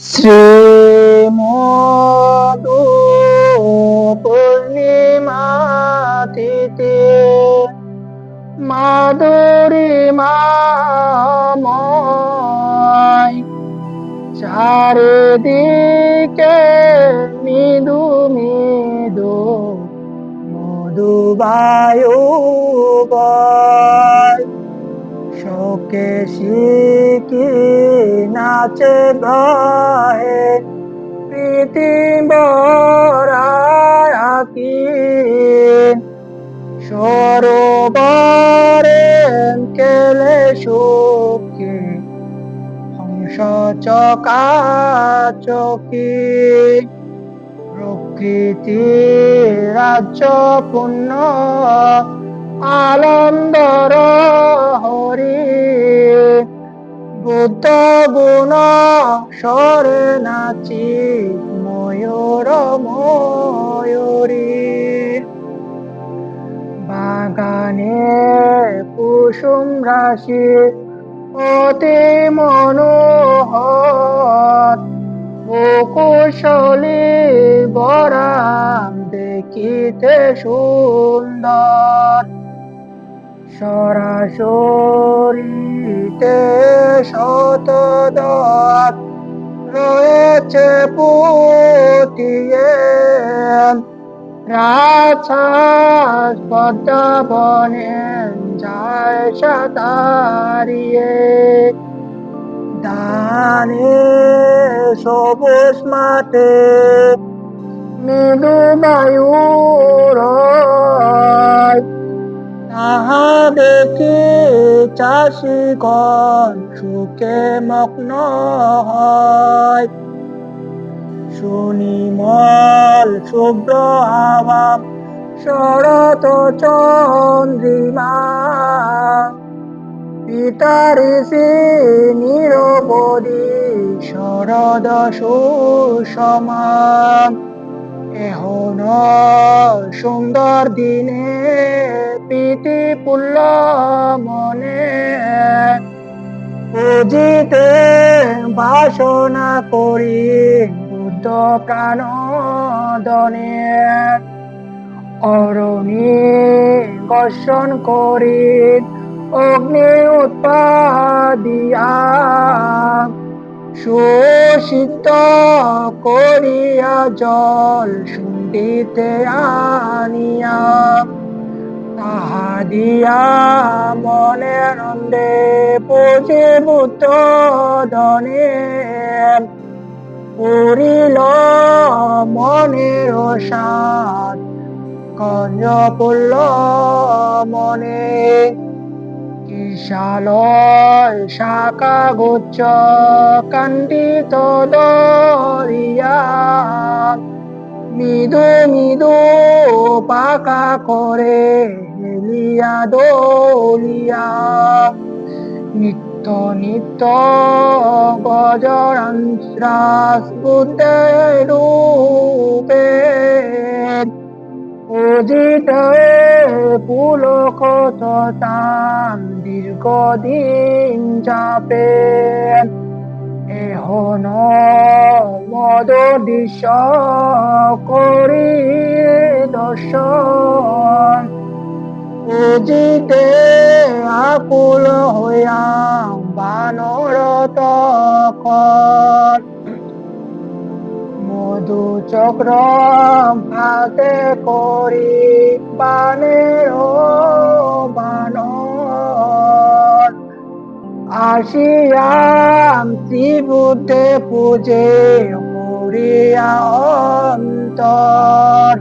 শ্রীমধু পূর্ণিমা তিথি মাধুরী মাময় চারিদিকে মৃদু মৃদু মধু বায়ু বয় শোকে শিখি নাচে গায়ে পৃথিবরাকি সরোবরে কেলে সুখী হংস চকা চকি প্রকৃতি রাজ্য পূর্ণ আনন্দর হরি। বুদ্ধ গুণ সরে নাচি ময়ূর ময়ূরী। বাগানে কুসুম রাশি অতি মনোহর। কুশলী বরাম দেখিতে সুন্দর। সরাসরিতে শতদর রয়েছে পুতিয়ে। রাছাস পদ্মবনে যায় সাতারিয়ে দানে সবুজ মাঠে মৃদু বায়ুর তাহা দেখি চাষিগণ সুখে মগ্ন হয়। সুনিমল শুভ্র হাওয়া শরৎ চন্দ্রিমা। পিতা ঋষি নিরবধি শরদ সুষমা। এহন সুন্দর দিনে প্রীতি পুল্ল মনে বুঝিতে বাসনা করি বুদ্ধ প্রাণ দনে অরণি গর্ষণ করি, অগ্নি উৎপাদিয়া শোষিত করিয়া জল শুন্ডিতে আনিয়া, তাহা দিয়া মনে নন্দে পুজে বুদ্ধ ধনে। পুরিল মনের সাত কঞ্জ পড়ল মনে। বিশালয় শাখা গুচ্ছ দরিয়া। মৃদু মৃদু পাকা করে হেলিয়া দলিয়া। নিত্য নিত্য গজরান্ত্রাস বুদ্ধের রূপে উদিত পুলকত তাম দীর্ঘদিন চাপে এহন মদ দৃশ্য করি দর্শন। উজিতে আকুল হইয়া বানরত মধু চক্র হাতে করি বানের বানর। আসিয়াম ত্রিবুদ্ধে পূজে করিয়া অন্তর।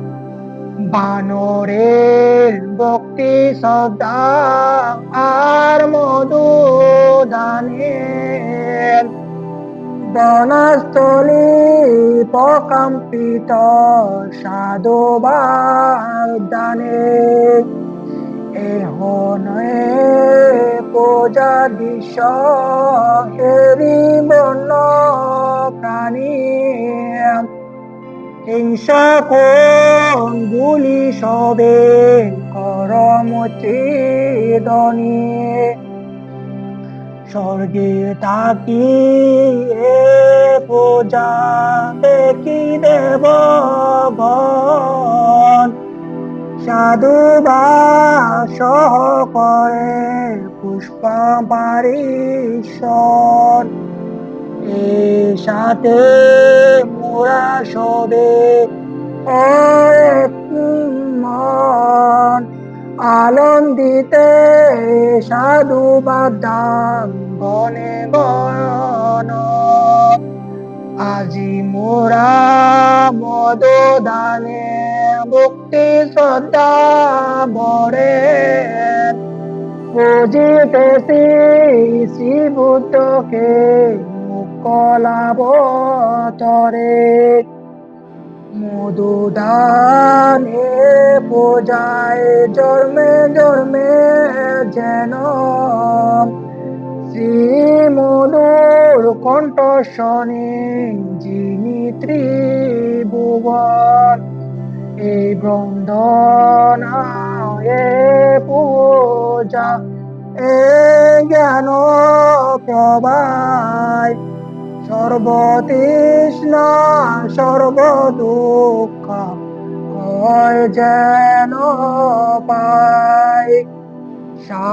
বানরের ভক্তি শ্রদ্ধা আর মধু দানের বনস্থলী প্রকম্পিত সাধুবার দানে। এহনে পূজা দৃশ্য হেরি বন্য প্রাণী। হিংসা কোন সবে করমতি দনী স্বর্গে তাকিয়ে পূজা, দেখি দেব সাধু বা সহ করে পুষ্প পারিষণ এই সাথে মোরা সবে এক আনন্দিতে সাধু বাদাম গনে গণ আজি মোরা মদদানে ভক্তি শ্রদ্ধা ভরে। বুঝিতেছি শ্রী বুদ্ধকে মুকলাব তরে। মধুদানে পূজায় জন্মে জন্মে যেন শ্রী মধুর কণ্ঠ শনি যিনি ত্রিভুবন, এই বন্দন এ পূজা এ জ্ঞান প্রবাই সর্বতৃষ্ণ সর্বদুঃখ হয় যেন পাই। সা